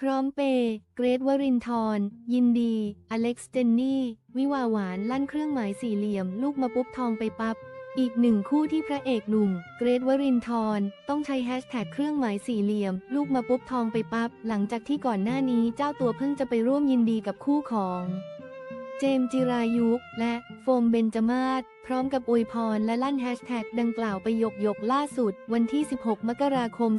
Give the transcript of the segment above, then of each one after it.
พร้อมเปย์เกรทวรินทร์ยินดี อเล็กซ์เจนนี่ วิวาหวานลั่นเครื่องหมายสี่เหลี่ยม ลูกมาปุ๊บทองไปปับ๊บ อีกหนึ่งคู่ที่พระเอกหนุ่ม เกรทวรินทร์ต้องใช้แฮชแท็กเครื่องหมายสี่เหลี่ยม ลูกมาปุ๊บทองไปปับ๊บ หลังจากที่ก่อนหน้านี้เจ้าตัวเพิ่งจะไปร่วมยินดีกับคู่ของ เจมส์จิรายุกและโฟมเบนจมาศพร้อมกับอวยพรและลั่นแฮชแท็กดังกล่าวไปยกยกล่าสุด วันที่ 16 มกราคม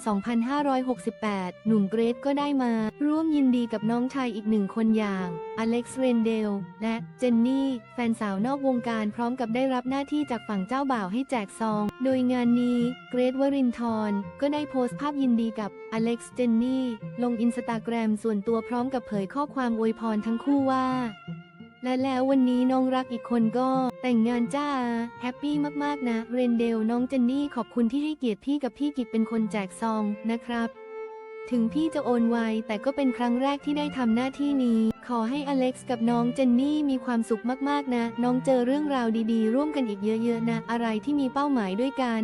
2568 หนุ่มเกรทก็ได้มา ร่วมยินดีกับน้องชายอีกหนึ่งคนอย่าง อเล็กซ์เรนเดล และเจนนี่ แฟนสาวนอกวงการพร้อมกับได้รับหน้าที่จากฝั่งเจ้าบ่าวให้แจกซอง โดยงานนี้เกรทวรินทร์ก็ได้โพสต์ภาพยินดีกับอเล็กซ์เจนนี่ลงอินสตาแกรมส่วนตัวพร้อมกับเผยข้อความอวยพรทั้งคู่ว่า และแล้ววันนี้น้องรักอีกคนก็แต่งงานจ้า แฮปปี้มากๆนะ เรนเดลน้องเจนนี่ขอบคุณที่ให้เกียรติพี่กับพี่กิจเป็นคนแจกซองนะครับถึงพี่จะโอนไวแต่ก็เป็นครั้งแรกที่ได้ทำหน้าที่นี้ ขอให้อเล็กซ์กับน้องเจนนี่มีความสุขมากๆนะ น้องเจอเรื่องราวดีๆ ร่วมกันอีกเยอะๆนะ อะไรที่มีเป้าหมายด้วยกัน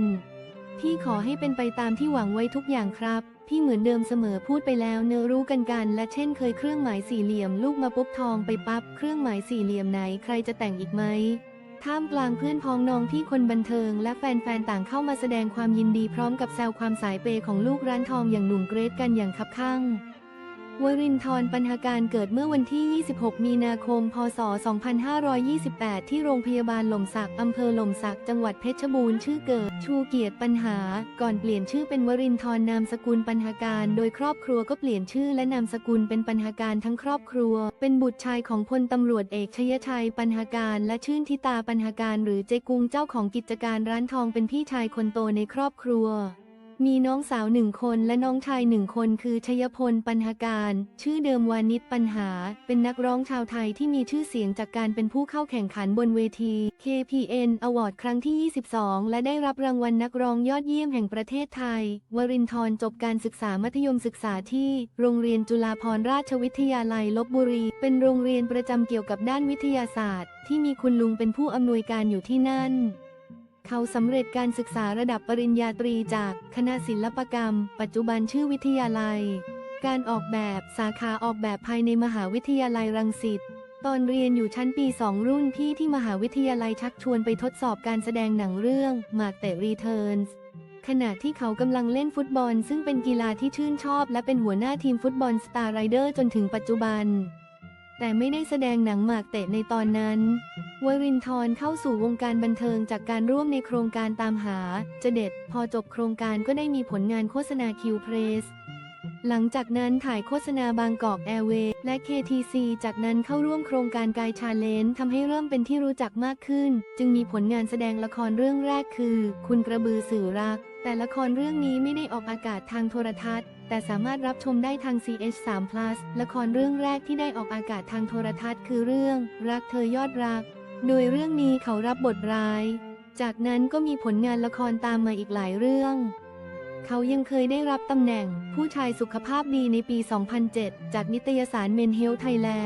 พี่ขอให้เป็นไปตามที่หวังไว้ทุกอย่างครับ พี่เหมือนเดิมเสมอพูดไปแล้วเนื้อรู้กันกันและเช่นเคยเครื่องหมายสี่เหลี่ยมลูกมาปุ๊บทองไปปั๊บเครื่องหมายสี่เหลี่ยมไหนใครจะแต่งอีกไหมท่ามกลางเพื่อนพ้องน้องพี่คนบันเทิง และแฟนๆต่างเข้ามาแสดงความยินดีพร้อมกับแซวความสายเปย์ของลูกร้านทองอย่างหนุ่มเกรทกันอย่างคับข้าง วรินทร์ปัญหาการเกิดเมื่อวันที่ 26 มีนาคม พศ 2528 ที่โรงพยาบาลหล่มสักอำเภอหล่มสัก จังหวัดเพชรบูรณ์ ชื่อเกิด ชูเกียรติปัญหา ก่อนเปลี่ยนชื่อเป็นวรินทร์นามสกุลปัญหาการ โดยครอบครัวก็เปลี่ยนชื่อและนามสกุลเป็นปัญหาการทั้งครอบครัว เป็นบุตรชายของพลตำรวจเอกชยชัยปัญหาการ และชื่นทิตาปัญหาการ หรือเจกุงเจ้าของกิจการร้านทองเป็นพี่ชายคนโตในครอบครัว มีน้องสาวหนึ่งคนและน้องชายหนึ่งคนคือชยพลปัญหาการ ชื่อเดิมวานิชปัญหา เป็นนักร้องชาวไทยที่มีชื่อเสียงจากการเป็นผู้เข้าแข่งขันบนเวที KPN Award ครั้งที่ 22 และได้รับรางวัลนักร้องยอดเยี่ยมแห่งประเทศไทย วรินทร์จบการศึกษามัธยมศึกษาที่ โรงเรียนจุฬาภรณราชวิทยาลัยลบบุรี เป็นโรงเรียนประจำเกี่ยวกับด้านวิทยาศาสตร์ ที่มีคุณลุงเป็นผู้อำนวยการอยู่ที่นั่น เขาสำเร็จการศึกษาระดับปริญญาตรีจากคณะศิลปกรรม ปัจจุบันชื่อวิทยาลัย การออกแบบสาขาออกแบบภายในมหาวิทยาลัยรังสิตตอนเรียนอยู่ชั้นปี 2 รุ่นพี่ที่มหาวิทยาลัยชักชวนไปทดสอบการแสดงหนังเรื่องหมากเตะรีเทิร์นส์ขณะที่เขากำลังเล่นฟุตบอล ซึ่งเป็นกีฬาที่ชื่นชอบ และเป็นหัวหน้าทีมฟุตบอลสตาร์ไรเดอร์จนถึงปัจจุบัน แต่ไม่ได้แสดงหนังหมากเตะในตอนนั้น วรินทร์เข้าสู่วงการบันเทิงจากการร่วมในโครงการตามหาจะเด็ด พอจบโครงการก็ได้มีผลงานโฆษณาคิวเพรส หลังจากนั้นถ่ายโฆษณาบางกอกแอร์เวย์และ KTC จากนั้นเข้าร่วมโครงการกายชาเลนจ์ทำให้เริ่มเป็นที่รู้จักมากขึ้น จึงมีผลงานแสดงละครเรื่องแรกคือ คุณกระบือสื่อรัก แต่ละครเรื่องนี้ไม่ได้ออกอากาศทางโทรทัศน์ แต่สามารถรับชมได้ทาง CH3 Plus ละครเรื่องแรกที่ได้ออกอากาศทางโทรทัศน์คือเรื่อง รักเธอยอดรัก โดยเรื่องนี้เขารับบทร้าย จากนั้นก็มีผลงานละครตามมาอีกหลายเรื่อง เขายังเคยได้รับตำแหน่งผู้ชายสุขภาพดีในปี 2007 จากนิตยสาร Men Health Thailand